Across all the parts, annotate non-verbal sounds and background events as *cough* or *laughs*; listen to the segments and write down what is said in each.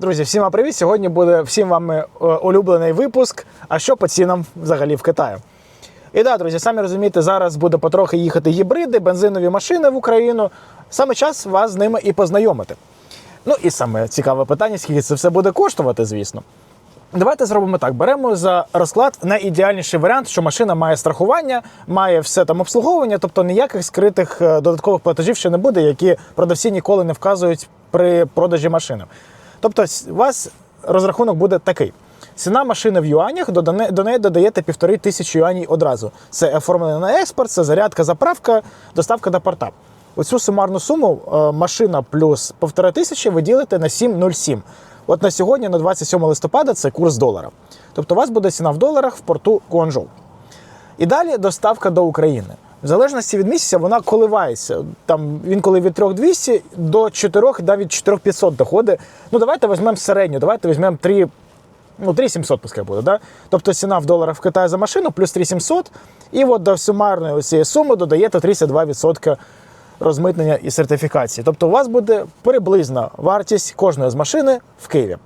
Друзі, всім привіт! Сьогодні буде всім вами е, улюблений випуск. А що по цінам взагалі в Китаї? І так, друзі, самі розумієте, зараз буде потрохи їхати гібриди, бензинові машини в Україну. Саме час вас з ними і познайомити. Ну і саме цікаве питання, скільки це все буде коштувати, звісно. Давайте зробимо так: беремо за розклад найідеальніший варіант, що машина має страхування, має все там обслуговування, тобто ніяких скритих е, додаткових платежів ще не буде, які продавці ніколи не вказують при продажі машини. Тобто, у вас розрахунок буде такий: ціна машини в юанях, до неї- до неї додаєте півтори тисячі юанів одразу. Це оформлення на експорт, це зарядка, заправка, доставка до порта. Оцю сумарну суму е, машина плюс півтора тисячі ви ділите на 7,07. От на сьогодні, на 27 листопада, це курс долара. Тобто у вас буде ціна в доларах в порту Гуанчжоу. І далі доставка до України. В залежності від місяця вона коливається. Там він коли від 3200 до 4, навіть 4500 доходить. Ну давайте візьмемо середню, давайте візьмемо 3, ну 3700 пускай буде. Да? Тобто ціна в доларах в Китаї за машину плюс 3700. І от до сумарної цієї суми додаєте 32% розмитнення і сертифікації. Тобто у вас буде приблизна вартість кожної з машини в Києві.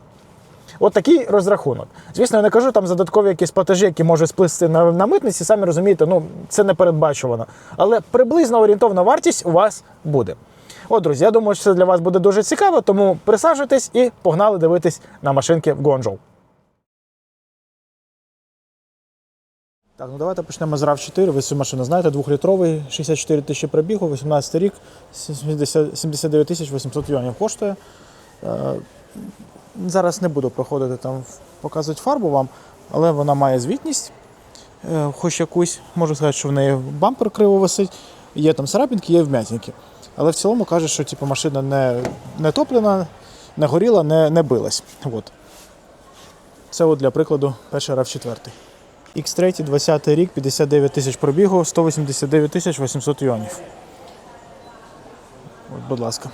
От такий розрахунок. Звісно, я не кажу там за додаткові якісь платежі, які можуть сплисти на, на митниці, самі розумієте, ну це не передбачувано. Але приблизно орієнтовна вартість у вас буде. От, друзі, я думаю, що це для вас буде дуже цікаво, тому присаджуйтесь і погнали дивитись на машинки в Гуанчжоу. Так, ну давайте почнемо з RAV4. Ви цю машину знаєте, двохлітровий, 64 тисячі пробігу, 18 рік, 70 79 тисяч 800 юанів коштує. Зараз не буду проходити там, показувати фарбу вам, але вона має звітність, е, хоч якусь. Можу сказати, що в неї бампер криво висить, є там царапінки, є вм'ятінки. Але в цілому каже, що типу, машина не, не топлена, не горіла, не, не билась. От. Це от для прикладу перший RAV 4. X3, 20 рік, 59 тисяч пробігу, 189 тисяч 800 юанів. От, будь ласка.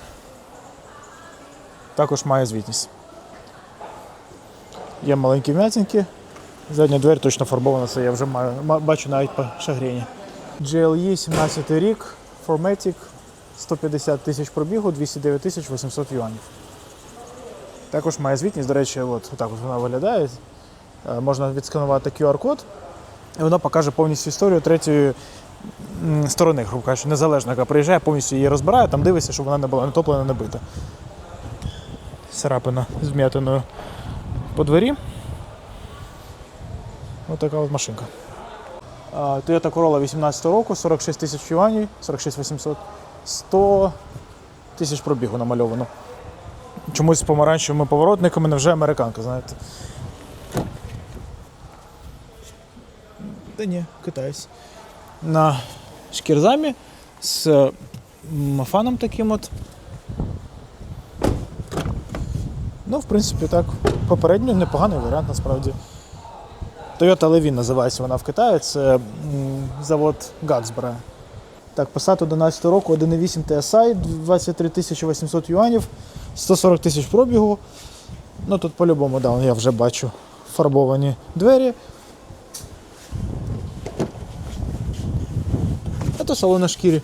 Також має звітність. Є маленькі вмятинки. Задня двері точно фарбована, це я вже маю, бачу навіть по шагрені. GLE 17 рік, Formatic, 150 тисяч пробігу, 209 тисяч 800 юанів. Також має звітність, до речі, от так от вона виглядає. Е, Можна відсканувати QR-код, і воно покаже повністю історію третьої сторони, грубо кажучи, незалежно, яка приїжджає, повністю її розбирає, там дивиться, щоб вона не була не топлена, не бита. Царапина з вм'ятиною по дворі. Ось така от машинка. Toyota Corolla 18 року, 46 тисяч юанів, 46 800, 100 тисяч пробігу намальовано. Чомусь з помаранчевими поворотниками, невже американка, знаєте. Та ні, китаєць. На шкірзамі з фаном таким от. Ну, в принципі, так. Попередньо непоганий варіант насправді. Toyota Levin називається вона в Китаї, це завод Гаксбера. Так, Passat 11 року, 1.8 TSI, 23 800 юанів, 140 тисяч пробігу. Ну тут по-любому, да, я вже бачу фарбовані двері. То салон на шкірі.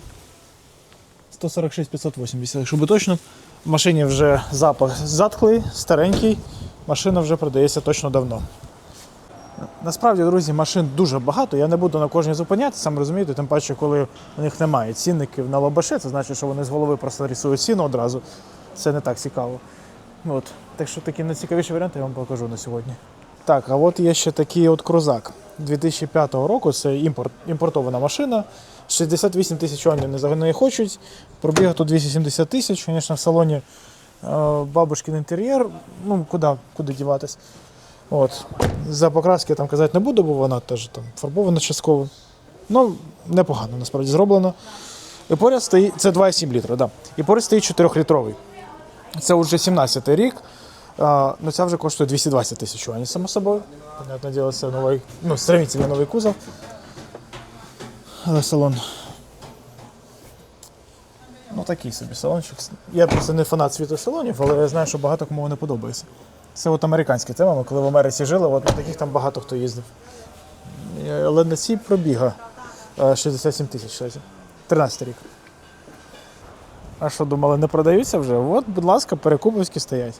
146 580, якщо би точно. В машині вже запах затхлий, старенький. Машина вже продається точно давно. Насправді, друзі, машин дуже багато. Я не буду на кожній зупинятися, сам розумієте, тим паче, коли у них немає цінників на лобаше, це значить, що вони з голови просто рисують ціну одразу. Це не так цікаво. От. Так що такі найцікавіші варіанти я вам покажу на сьогодні. Так, а от є ще такий от крузак 2005 року. Це імпорт, імпортована машина. 68 тисяч юанів не хочуть. Пробіга тут 270 тисяч. Звісно, в салоні е, бабушкин інтер'єр. Ну, куди, куди діватись. От. За покраски я там казати не буду, бо вона теж там фарбована частково. Ну, непогано насправді зроблено. І поряд стоїть, це 2,7 літра, да. І поряд стоїть 4-літровий. Це вже 17 й рік. А, ну ця вже коштує 220 тисяч юанів, само собою. Понятне діло, це новий, ну, стремительно новий кузов. Але салон. Ну, такий собі салончик. Я просто не фанат світу салонів, але я знаю, що багато кому не подобається. Це от тема, ми коли в Америці жили, от на таких там багато хто їздив. Е, Але на цій пробіга е, 67 тисяч. кстати. 13 рік. А що думали, не продаються вже? От, будь ласка, перекуповські стоять.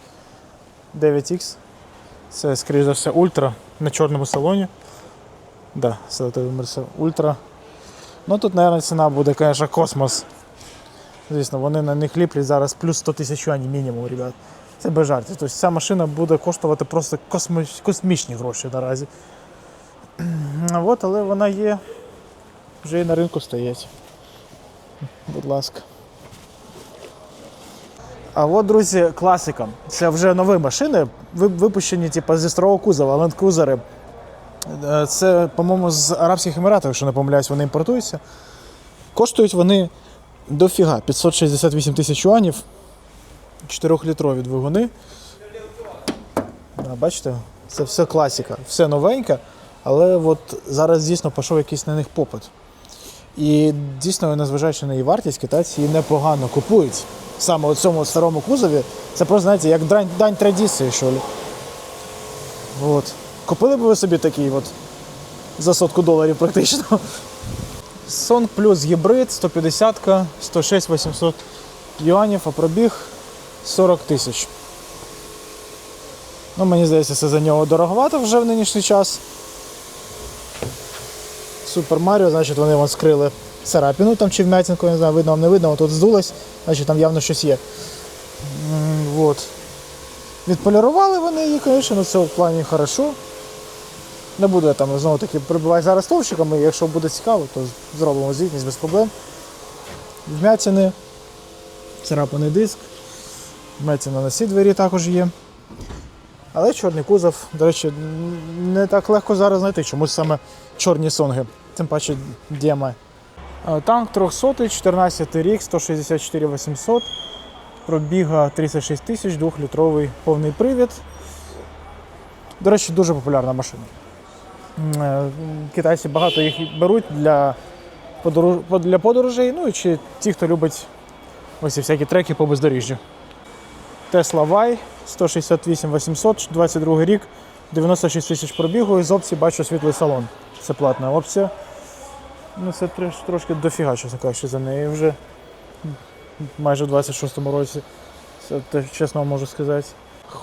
9X. Це, скоріш за все, ультра на чорному салоні. Да, селективний Ультра. Ну тут, мабуть, ціна буде, звісно, космос. Звісно, вони на них ліплять зараз плюс 100 тисяч юанів мінімум, ребят. Це без жартів. Тобто ця машина буде коштувати просто космі- космічні гроші наразі. *clears throat* От, але вона є, вже і на ринку стоять. Будь ласка. А от, друзі, класика. Це вже нові машини, випущені типу, зі старого кузова. Е, Це, по-моєму, з Арабських Еміратів, якщо не помиляюсь, вони імпортуються. Коштують вони дофіга 568 тисяч юанів, 4-літрові двигуни. Бачите, це все класика, все новеньке, але от зараз дійсно пішов якийсь на них попит. І дійсно, незважаючи на її вартість, китайці її непогано купують. Саме у цьому старому кузові. Це просто, знаєте, як дань, дань традиції, що ли. От. Купили б ви собі такий от за сотку доларів практично. Song Plus гібрид 150, 106 800 юанів, а пробіг 40 тисяч. Ну, мені здається, це за нього дороговато вже в нинішній час. Супер Маріо, значить, вони вон скрили царапіну там чи вмятинку, не знаю, видно вам не видно, тут здулось, значить там явно щось є. М, Вот. Відполірували вони її, звісно, це в плані хорошо. Не буду я там знову таки прибивати зараз стовпчиками, якщо буде цікаво, то зробимо звітність без проблем. Вмятини, царапаний диск, вмятина на ці двері також є. Але чорний кузов, до речі, не так легко зараз знайти, чомусь саме чорні сонги, тим паче DMI. Е, Танк 300, 14 рік, 164 800, пробіга 36 тисяч, 2-літровий повний привід. До речі, дуже популярна машина. Е, Китайці багато їх беруть для, для подорожей, ну і чи ті, хто любить ось ці всякі треки по бездоріжжю. Tesla Y 168 800, 22 рік, 96 тисяч пробігу, і з опції бачу світлий салон. Це платна опція. Ну, це трошки дофіга, чесно кажучи, за неї вже майже в 26-му році. Це чесно можу сказати.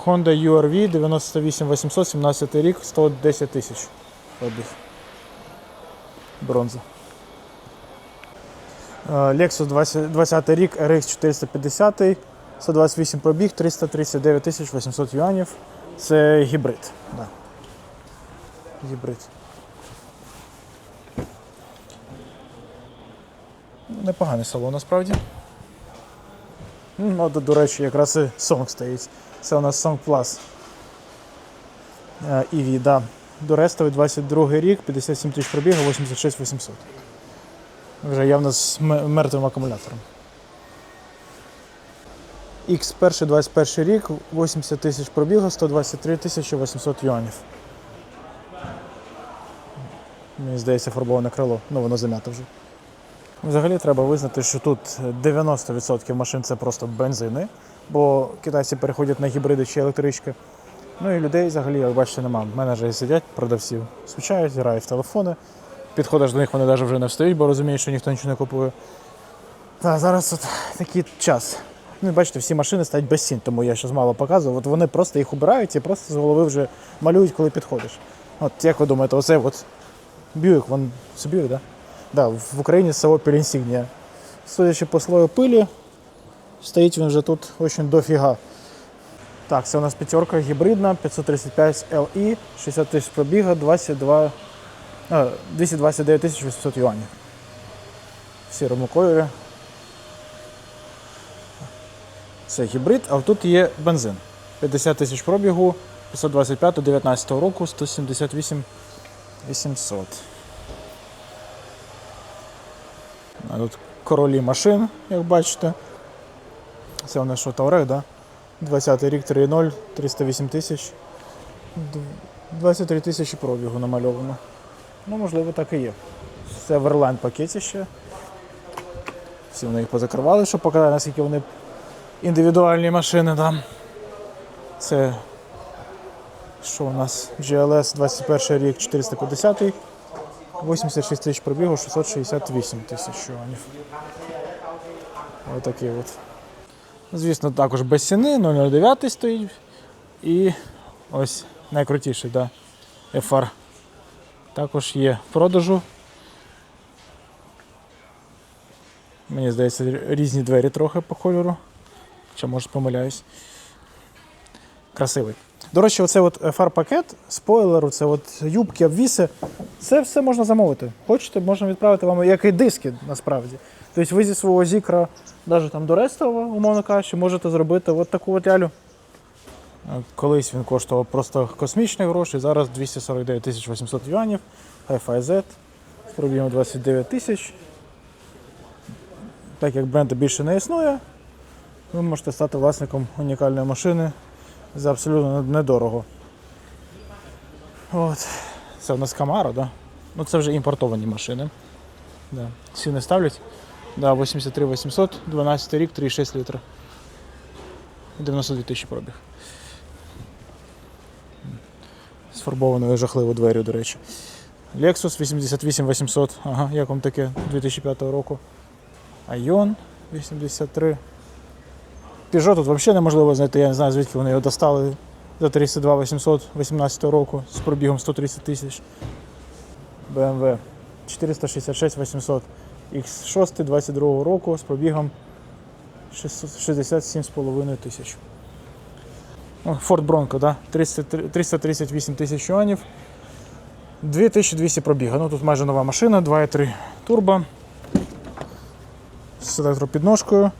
Honda URV 98 800, 17 рік, 110 тисяч пробіг. Бронза. Е, Lexus 20, 20 рік, RX 450, 128 пробіг, 339 тисяч 800 юанів. Це гібрид. Да. Гібрид. Непоганий салон насправді. Ну, до, речі, якраз і Song стоїть. Це у нас Song Plus. Е, EV, да. До рестовий 22 рік, 57 тисяч пробігу, 86 800. Вже явно з мертвим акумулятором. X1 21 рік, 80 тисяч пробігу, 123 тисячі 800 юанів. Мені здається, фарбоване крило, ну воно зам'ято вже. Взагалі треба визнати, що тут 90% машин це просто бензини, бо китайці переходять на гібриди чи електрички. Ну і людей взагалі, як бачите, немає. Менеджери сидять, продавців скучають, грають в телефони. Підходиш до них, вони навіть вже не встають, бо розуміють, що ніхто нічого не купує. Та зараз от такий час. Ну, бачите, всі машини стають без цін, тому я зараз мало показував. От вони просто їх убирають і просто з голови вже малюють, коли підходиш. От як ви думаєте, оцей от Бьюік, вон це Бьюік, да? Да, в Україні Opel Insignia. Судячи по слою пилі, стоїть він вже тут очень дофіга. Так, це у нас п'ятерка гібридна, 535 LE, 60 тисяч пробіга, 22, 229 тисяч 800 юанів. В сірому кольорі. Це гібрид, а тут є бензин. 50 тисяч пробігу, 525 19 року, 178 800. А тут королі машин, як бачите. Це у нас що, Таурег, да? 20 рік 3.0, 308 тисяч. 23 тисячі пробігу намальовано. Ну, можливо, так і є. Це в Airline пакеті ще. Всі вони їх позакривали, щоб показати, наскільки вони індивідуальні машини там. Це що у нас? GLS 21 рік 450, 86 тисяч пробігу, 668 тисяч юанів. Отакий от. Звісно, також без ціни, 009 стоїть. І ось найкрутіший, да, FR. Також є в продажу. Мені здається, різні двері трохи по кольору. Чи може помиляюсь. Красивий. До речі, оце от фар-пакет, спойлеру, це от юбки, обвіси. Це все можна замовити. Хочете, можна відправити вам як і диски насправді. Тобто ви зі свого зікра, навіть там до Рестова, умовно кажучи, можете зробити от таку от лялю. Е, Колись він коштував просто космічні гроші, зараз 249 тисяч 800 юанів, Hi-Fi Z, з пробігом 29 тисяч. Так як бренду більше не існує, ви можете стати власником унікальної машини за абсолютно недорого. От. Це у нас Camaro, да? Ну це вже імпортовані машини. Да. Ціни ставлять. Да, 83 800, 12 рік, 3,6 літра. 92 тисячі пробіг. З фарбованою жахливою дверю, до речі. Lexus 88 800. Ага, як вам таке 2005 року. Айон 83. Peugeot тут взагалі неможливо знайти, я не знаю, звідки вони його достали за 32 800 18 року з пробігом 130 тисяч. BMW 466 800 X6 22 року з пробігом 67,5 тисяч. Ford Bronco, да? 338 тисяч юанів. 2200 пробіга. Ну тут майже нова машина, 2,3 турбо. З електропідножкою,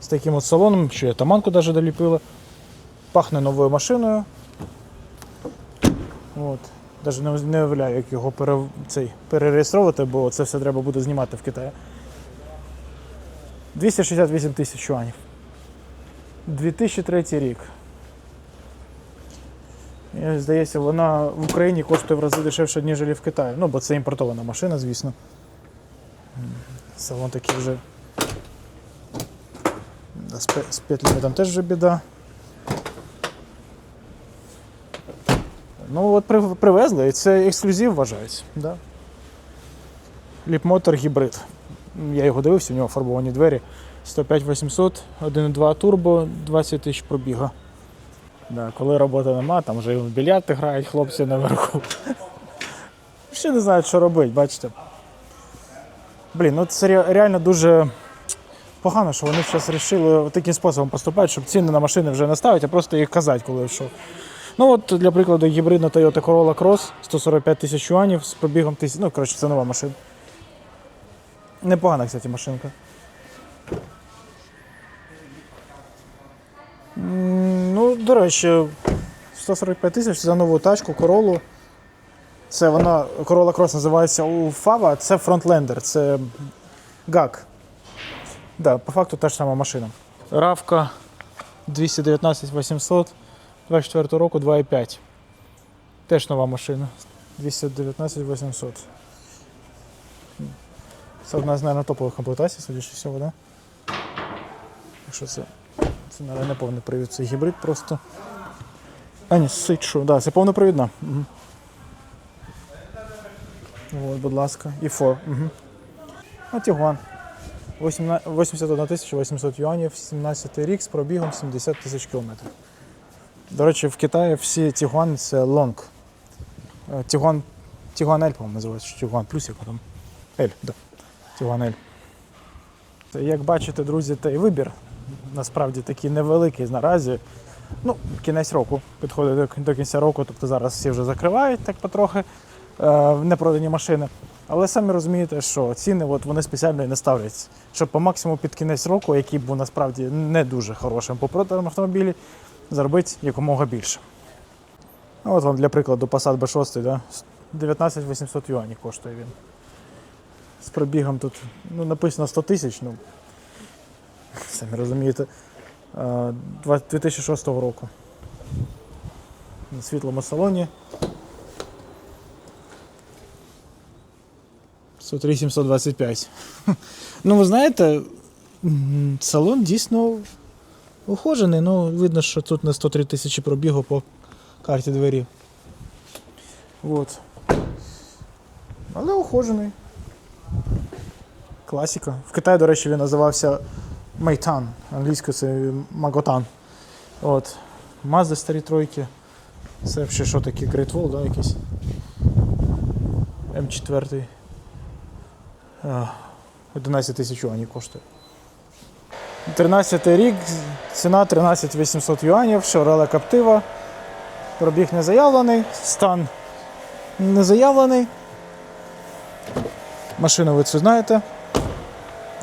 з таким от салоном, що я таманку навіть доліпила. Пахне новою машиною. От. Навіть не, уявляю, як його пере, цей, перереєстровувати, бо це все треба буде знімати в Китаї. 268 тисяч юанів. 2003 рік. Мені здається, вона в Україні коштує в рази дешевше, ніж в Китаї. Ну, бо це імпортована машина, звісно. Салон такий вже. З петлями там теж вже біда. Ну от привезли, і це ексклюзив вважається. Да. Ліпмотор гібрид. Я його дивився, у нього фарбовані двері. 105 800, 1.2 турбо, 20 тисяч пробіга. Да, коли роботи нема, там вже і в більярд грають хлопці наверху. *laughs* Ще не знають, що робити, бачите. Блін, ну це реально дуже погано, що вони зараз вирішили таким способом поступати, щоб ціни на машини вже не ставити, а просто їх казати, коли що. Ну от, для прикладу, гібридна Toyota Corolla Cross 145 тисяч юанів з пробігом тисяч. Ну, коротше, це нова машина. Непогана, кстати, машинка. Ну, до речі, 145 тисяч за нову тачку, королу. Це вона, Corolla Cross називається у Фава, це фронтлендер, це ГАК. Да, по факту та ж сама машина. Равка 219 800, 24 року 2,5. Теж нова машина. 219 800. Це одна з, мабуть, топових комплектацій, судячи всього, да? Якщо це. Це, мабуть, не повний привід, це гібрид просто. А, ні, сичу, да, це повнопривідна. Угу. От, будь ласка, і 4. Угу. А Тігуан. 81 800 юанів, 17 рік з пробігом 70 тисяч кілометрів. До речі, в Китаї всі Тігуани це лонг. Е, Тігуан, Тігуан L, по-моєму, називається, Тігуан плюс, як там. L, да. Тігуан. Та Як бачите, друзі, той вибір насправді такий невеликий наразі. Ну, кінець року підходить до, кінця року, тобто зараз всі вже закривають так потрохи е, непродані машини. Але самі розумієте, що ціни от, вони спеціально і не ставлять, щоб по максимуму під кінець року, який був насправді не дуже хорошим по продажам автомобілі, заробити якомога більше. Ну, От вам для прикладу Passat B6, да? 19 800 юанів коштує він. З пробігом тут ну, написано 100 тисяч, ну *laughs* самі розумієте, е, 2006 року. На світлому салоні. 103 725. *laughs* Ну, ви знаєте, салон дійсно ухожений. Ну, видно, що тут не 103 тисячі пробігу по карті двері. От. Але ухожений. Класика. В Китаї, до речі, він називався Мейтан. Англійською це Маготан. От. Мазди старі тройки. Це ще що таке Wall, да, якийсь? М4. 11 тисяч юанів коштує. 13 рік, ціна 13 800 юанів, Chevrolet Captiva. Пробіг не заявлений, стан не заявлений. Машину ви це знаєте.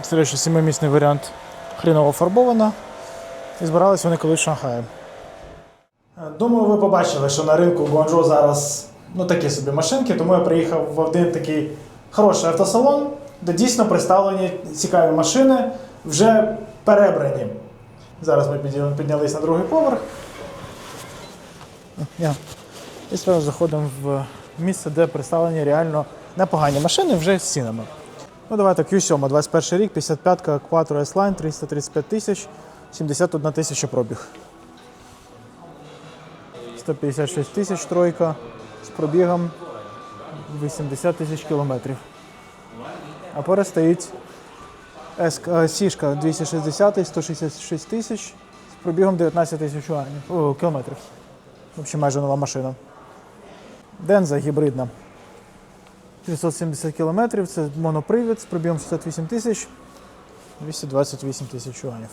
Це речі, сімимісний варіант хріново фарбована. І збирались вони колись в. Думаю, ви побачили, що на ринку Гуанчжоу зараз ну, такі собі машинки, тому я приїхав в один такий хороший автосалон, де дійсно представлені цікаві машини, вже перебрані. Зараз ми піднялись на другий поверх. І зразу заходимо в місце, де представлені реально непогані машини вже з цінами. Ну, давайте Q7, 21 рік, 55-ка Quattro S-Line, 335 тисяч, 71 тисяча пробіг. 156 тисяч тройка з пробігом 80 тисяч кілометрів. А поряд стоїть Сішка 260, 166 тисяч з пробігом 19 тисяч кілометрів. Взагалі майже нова машина. Денза гібридна. 970 кілометрів, це монопривід з пробігом 68 тисяч, 228 тисяч юанів.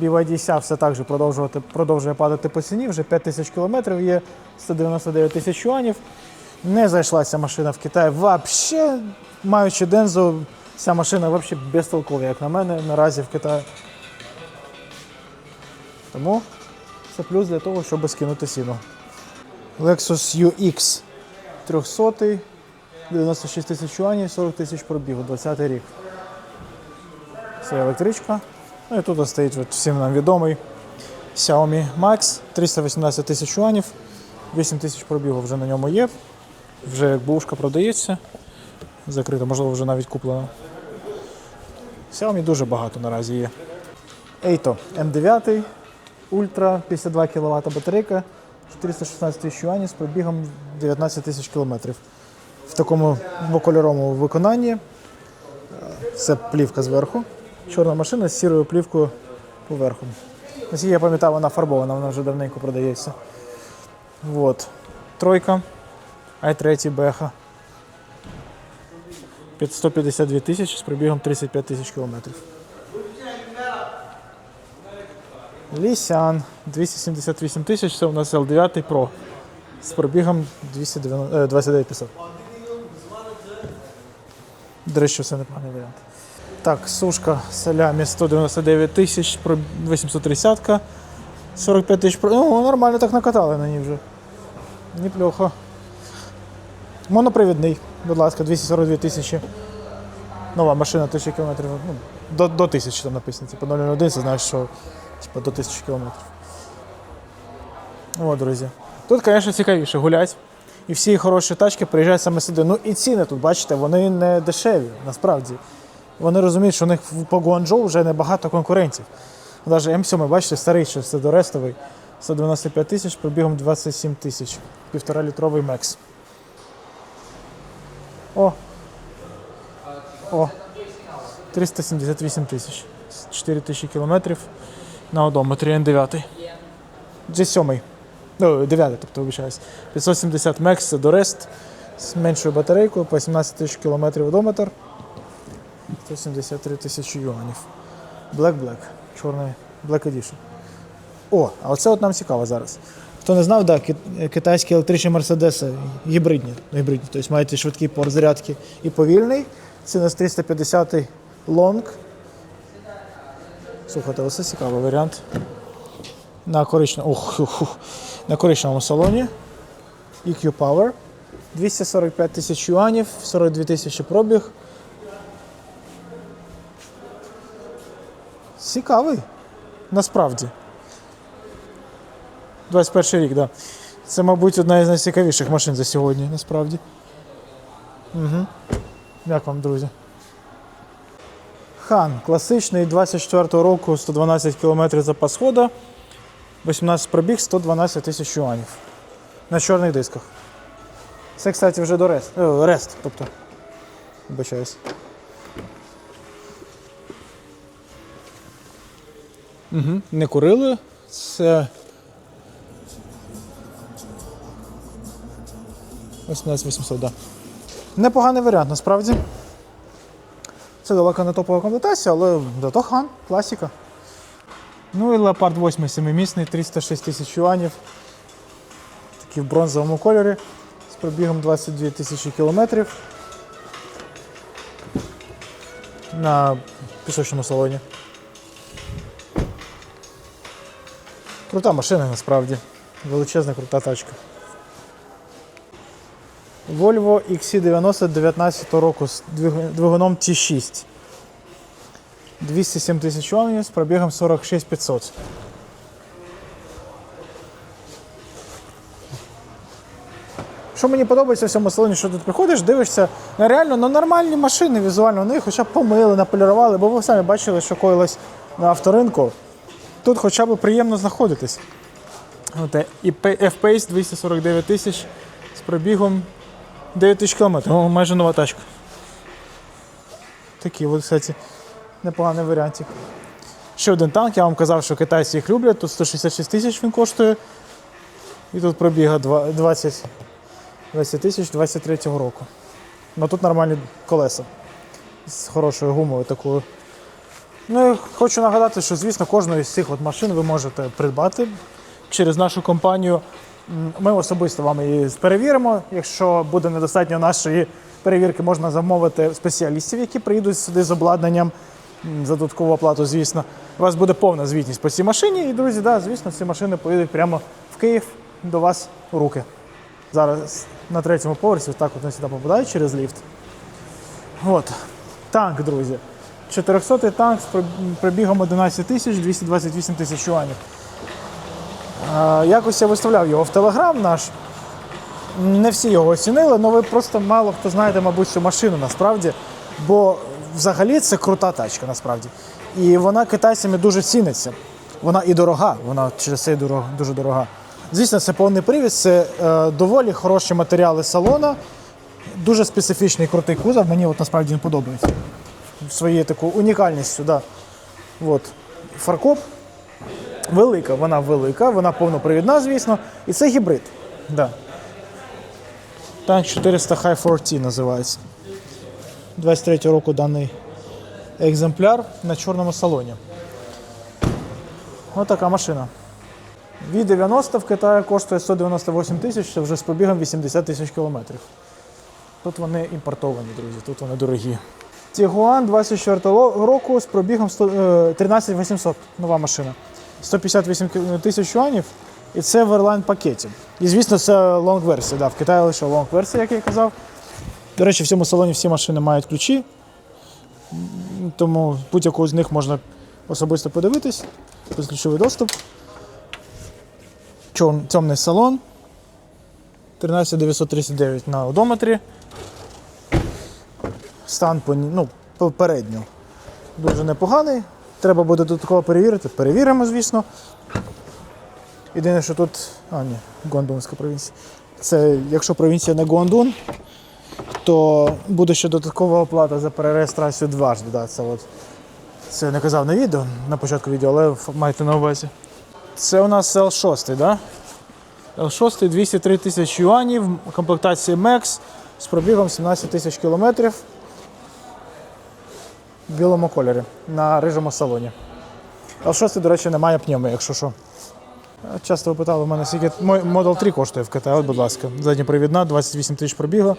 BYD ся все так же продовжувати, продовжує падати по ціні, вже 5 тисяч кілометрів є 199 тисяч юанів. Не зайшлася машина в Китай взагалі, маючи Дензу, ця машина взагалі безтолкова, як на мене, наразі в Китаї. Тому це плюс для того, щоб скинути ціну. Lexus UX 300, 96 тисяч юанів, 40 тисяч пробігу, 20 рік. Це електричка. Ну і тут стоїть от всім нам відомий Xiaomi Max, 318 тисяч юанів, 8 тисяч пробігу вже на ньому є. Вже як бушка продається. Закрита, можливо, вже навіть куплена. Xiaomi дуже багато наразі є. Eito M9, Ультра, 52 кВт батарейка, 416 тисяч юанів з пробігом 19 тисяч кілометрів. В такому двокольоровому виконанні. Е, Це плівка зверху. Чорна машина з сірою плівкою поверху. Наскільки я пам'ятаю, вона фарбована, вона вже давненько продається. Вот. Тройка. i3 беха. 152 тисячі з пробігом 35 тисяч кілометрів. Лісян 278 тисяч, це у нас L9 Pro з пробігом 290, е, 29 500. До речі, все непоганий варіант. Так, сушка салямі 199 тисяч, про- 830, 45 тисяч. Ну, нормально так накатали на ній вже. Неплохо. Монопривідний, будь ласка, 242 тисячі. Нова машина 1000 кілометрів. Ну, до, до 1000 там написано. Типу 001, це знаєш, що типу, до 1000 кілометрів. О, друзі. Тут, звісно, цікавіше гулять. І всі хороші тачки приїжджають саме сюди. Ну і ціни тут, бачите, вони не дешеві, насправді. Вони розуміють, що у них по Гуанчжоу вже небагато конкурентів. Навіть М7, бачите, старий, що це дорестовий. 195 тисяч, пробігом 27 тисяч. Півтора літровий Мекс. О. О. 378 тисяч. 4 тисячі кілометрів на одометрі N9. G7. Ну, 9, тобто вибачаюсь. 570 Мекс це Дорест з меншою батарейкою, по 17 тисяч кілометрів одометр. 173 тисячі юанів. Black Black. Чорний Black Edition. О, а оце от нам цікаво зараз. Хто не знав, да, китайські електричні мерседеси гібридні. Ну, гібридні, тобто мають швидкий порт зарядки і повільний. Це нас 350 лонг. Слухайте, оце цікавий варіант. На коричневому, ох, ух, ух, на коричневому салоні. EQ Power. 245 тисяч юанів, 42 тисячі пробіг. Цікавий. Насправді. 21 рік, так. Да. Це, мабуть, одна із найцікавіших машин за сьогодні, насправді. Угу. Як вам, друзі? Хан класичний 24 року, 112 км запас хода, 18 пробіг, 112 тисяч юанів. На чорних дисках. Це, кстати, вже до рест. О, рест, тобто. Вибачаюсь. Угу. Не курили. Це 18800, да. Непоганий варіант, насправді. Це далеко не топова комплектація, але зато хан, класика. Ну і Leopard 8 семимісний, 306 тисяч юанів. Такий в бронзовому кольорі з пробігом 22 тисячі кілометрів. На пісочному салоні. Крута машина насправді. Величезна крута тачка. Volvo XC90 19 року з двигуном T6. 207 тисяч юанів з пробігом 46 500. Що мені подобається в цьому салоні, що тут приходиш, дивишся на реально ну, нормальні машини візуально, вони хоча б помили, наполірували, бо ви самі бачили, що коїлось на авторинку. Тут хоча б приємно знаходитись. І F-Pace 249 тисяч з пробігом 9 тисяч кілометрів. Майже нова тачка. Такий, от, кстати, непоганий варіантик. Ще один танк, я вам казав, що китайці їх люблять. Тут 166 тисяч він коштує. І тут пробіга два- 20 20 тисяч 23 року. Ну тут нормальні колеса. З хорошою гумою такою. Ну і хочу нагадати, що звісно кожну із цих от машин ви можете придбати через нашу компанію. Ми особисто вам її перевіримо. Якщо буде недостатньо нашої перевірки, можна замовити спеціалістів, які приїдуть сюди з обладнанням за додаткову оплату, звісно. У вас буде повна звітність по цій машині. І, друзі, да, звісно, ці машини поїдуть прямо в Київ до вас у руки. Зараз на третьому поверсі, так от вони сюди попадають через ліфт. От. Танк, друзі. 400-й танк з пробігом 11 тисяч 228 тисяч юанів. Якось я виставляв його в Телеграм наш. Не всі його оцінили, але ви просто мало хто знаєте, мабуть, цю машину насправді. Бо взагалі це крута тачка насправді. І вона китайцями дуже ціниться. Вона і дорога, вона через це дуже дорога. Звісно, це повний привід, це е, доволі хороші матеріали салона, дуже специфічний крутий кузов. Мені от насправді він подобається. Своєю такою унікальністю. Да. От. Фаркоп велика, вона велика, вона повнопривідна, звісно, і це гібрид. Да. Танк 400 High 4T називається. 23 року даний екземпляр на чорному салоні. Ось така машина. V90 в Китаї коштує 198 тисяч, це вже з пробігом 80 тисяч кілометрів. Тут вони імпортовані, друзі, тут вони дорогі. Тігуан 24 року з пробігом 100, е, 13 800, нова машина. 158 тисяч юанів, і це в Airline пакеті. І звісно, це лонг-версія. Да, в Китаї лише лонг-версія, як я казав. До речі, в цьому салоні всі машини мають ключі, тому будь-яку з них можна особисто подивитись. Безключовий доступ. Темний салон. 13939 на одометрі. Стан ну, попередньо дуже непоганий. Треба буде додатково перевірити. Перевіримо, звісно. Єдине, що тут. А, ні, Гуандунська провінція. Це якщо провінція не Гуандун, то буде ще додаткова оплата за перереєстрацію дважди. Да, це, от, це не казав на відео, на початку відео, але майте на увазі. Це у нас L6, да? L6 203 тисячі юанів, комплектації MEX з пробігом 17 тисяч кілометрів в білому кольорі на рижому салоні. L6, до речі, немає пневми, якщо що. Часто ви питали в мене, скільки Model 3 коштує в Китаї, от, будь ласка. Задньопривідна, 28 тисяч пробігу,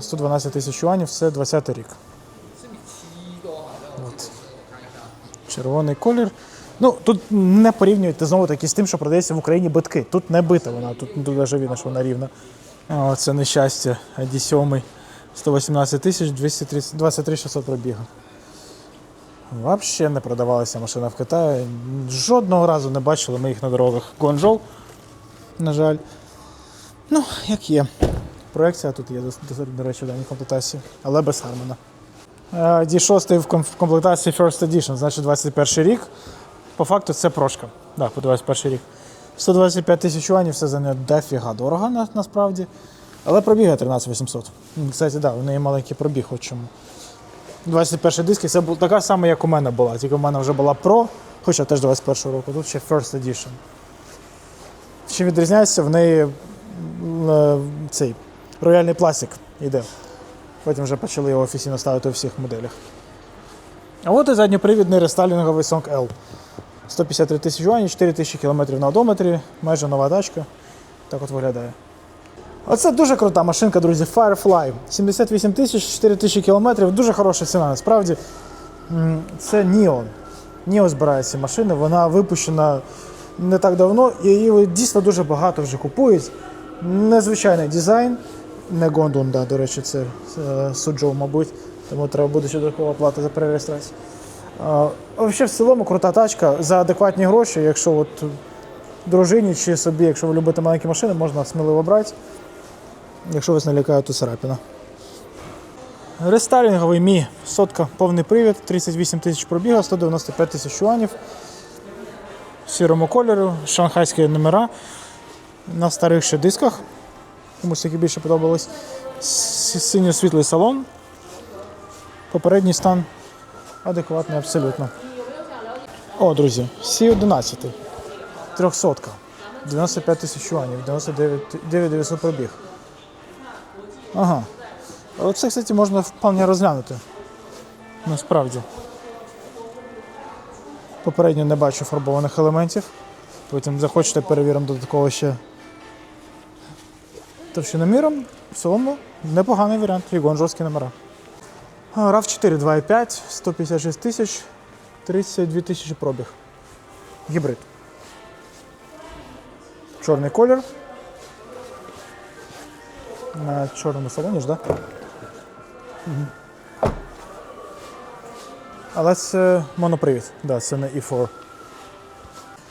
112 тисяч юанів, це 20 рік. От. Червоний колір. Ну, тут не порівнюйте знову таки з тим, що продається в Україні битки. Тут не бита вона, тут навіть видно, що вона рівна. О, це нещастя. ID7 118 тисяч 230 23 600 пробігу. Взагалі не продавалася машина в Китаї. Жодного разу не бачили ми їх на дорогах. Гуанчжоу, на жаль. Ну, як є. Проекція тут є, до, речі, в даній комплектації, але без Хармона. Е, D6 в комплектації First Edition, значить 21 рік. По факту це прошка. Так, по 21 рік. 125 тисяч юанів, це за не дофіга дорого на, насправді. Але пробігає 13 800. Кстати, да, у неї маленький пробіг, от чому. 21 диск, це була така сама, як у мене була. Тільки в мене вже була Pro, Хоча теж 21 року, тут ще First Edition. Чим відрізняється, в неї е, цей рояльний пластик йде. Потім вже почали його офіційно ставити у всіх моделях. А от і задньопривідний рестайлінговий Song L. 153 тисячі юанів, 4 тисячі кілометрів на одометрі, майже нова тачка. Так от виглядає. Оце дуже крута машинка, друзі. Firefly. 78 тисяч, 4 тисячі кілометрів. Дуже хороша ціна. Насправді це Neon. Neon збирає ці машини. Вона випущена не так давно, і її дійсно дуже багато вже купують. Незвичайний дизайн. Не Гондон, да, до речі, це е, Суджоу, мабуть. Тому треба буде ще додаткова плата за перереєстрацію. Взагалі, в цілому крута тачка за адекватні гроші. Якщо от дружині чи собі, якщо ви любите маленькі машини, можна сміливо брати. Якщо вас не лякає, то Сарапіна. Рестайлінговий мі сотка повний привід, 38 тисяч пробіга, 195 тисяч юанів. Сірому кольору, шанхайські номера на старих ще дисках. Комусь які більше подобались. С- Синьо-світлий салон. Попередній стан адекватний абсолютно. О, друзі, Сі-11. 300. 95 тисяч юанів, 99 900 пробіг. Ага. Оце, кстати, можна вполне розглянути. Насправді. Попередньо не бачу фарбованих елементів. Потім захочете перевіримо додатково ще товщиноміром. В цілому непоганий варіант. Рігон жорсткі номера. RAV 4 2.5, 156 тисяч, 32 тисячі пробіг. Гібрид. Чорний колір. На чорному салоні ж, так? Да? Але це монопривід, да, це не E4.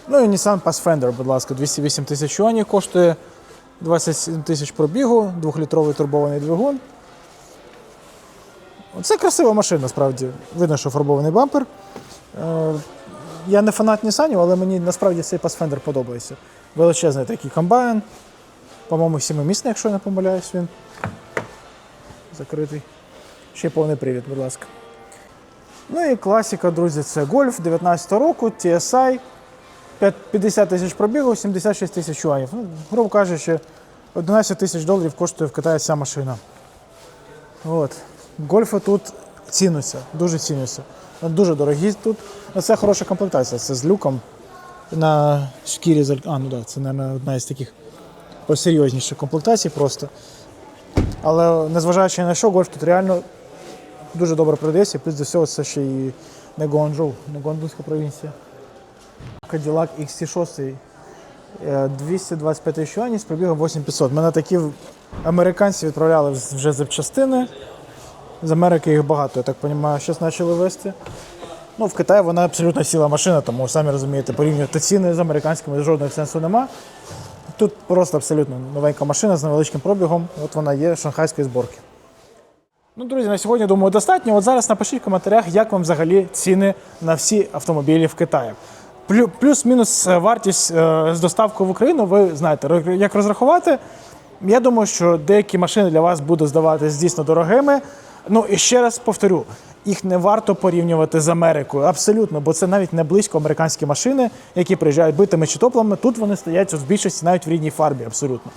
Ну і Nissan Pathfinder, будь ласка, 208 тисяч юанів коштує 27 тисяч пробігу, 2-літровий турбований двигун. Це красива машина, справді. Видно, що фарбований бампер. Е, Я не фанат Nissan, але мені насправді цей Pathfinder подобається. Величезний такий комбайн. По-моєму, сімимісний, якщо я не помиляюсь, він закритий. Ще повний привід, будь ласка. Ну і класика, друзі, це Golf 19 року, TSI, 50 тисяч пробігу, 76 тисяч юанів. Ну, грубо кажучи, 11 тисяч доларів коштує в Китаї ця машина. От. Гольфи тут цінуються, дуже цінуються. Дуже дорогі тут. Ну, Це хороша комплектація. Це з люком на шкірі А, ну так, да, це, мабуть, одна із таких посерйозніших комплектацій просто. Але незважаючи на що, гольф тут реально дуже добре продається. Плюс до всього це ще і не Гуанчжоу, не Гуандунська провінція. Cadillac XT6 е, 225 тисяч юанів з пробігом 8500. Мене такі американці відправляли вже запчастини. З Америки їх багато, я так розумію, щось почали вести. Ну, в Китаї вона абсолютно сіла машина, тому самі розумієте, порівнювати ціни з американськими жодного сенсу нема. Тут просто абсолютно новенька машина з невеличким пробігом. От вона є шанхайської зборки. Ну, друзі, на сьогодні думаю достатньо. От зараз напишіть в коментарях, як вам взагалі ціни на всі автомобілі в Китаї. Плюс-мінус е, вартість е, з доставкою в Україну, ви знаєте, як розрахувати. Я думаю, що деякі машини для вас будуть здаватись дійсно дорогими. Ну і ще раз повторю, їх не варто порівнювати з Америкою. Абсолютно, бо це навіть не близько американські машини, які приїжджають битими чи топлами. Тут вони стоять в більшості навіть в рідній фарбі, абсолютно.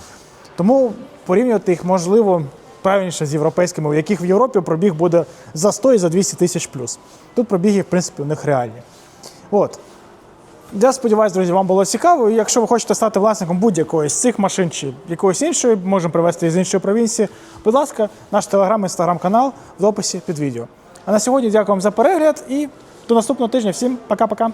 Тому порівнювати їх можливо правильніше з європейськими, у яких в Європі пробіг буде за 100 і за 200 тисяч плюс. Тут пробіги, в принципі, у них реальні. От. Я сподіваюся, друзі, вам було цікаво. Якщо ви хочете стати власником будь-якої з цих машин чи якоїсь іншої, можемо привезти з іншої провінції. Будь ласка, наш телеграм, інстаграм-канал в описі під відео. А на сьогодні дякую вам за перегляд і до наступного тижня. Всім пока-пока.